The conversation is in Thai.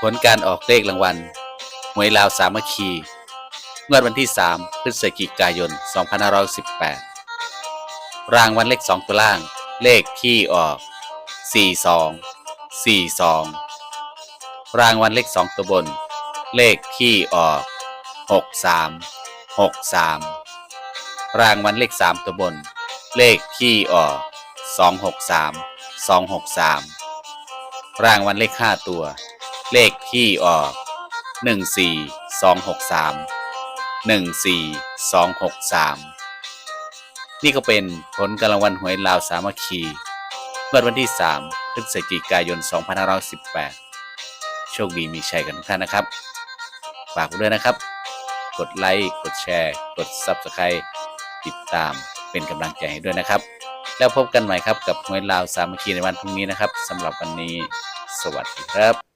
ผลการออกเลขรางวัลหวยลาวสามัคคีงวดวันที่ 3 พฤศจิกายน 2518 รางวัลเลข 2 ตัวล่าง เลขที่ออก 42 42 รางวัลเลข 2 ตัวบน เลขที่ออก 63 63 รางวัลเลข 3 ตัวบน เลขที่ออก 263 263 รางวัลเลข 5 ตัว เลขที่ออก 14263 14263 นี่ก็เป็นผลการรางวัลหวยลาวสามัคคีเมื่อวันที่ 3 พฤศจิกายน 2518 โชคดีมีชัยกันทุกท่านนะครับ ฝากด้วยนะครับ กดไลค์ กดแชร์ กด Subscribe ติดตามเป็นกำลังใจให้ด้วยนะครับ แล้วพบกันใหม่ครับกับหวยลาวสามัคคีในวันพรุ่งนี้นะครับสำหรับวันนี้ สวัสดีครับ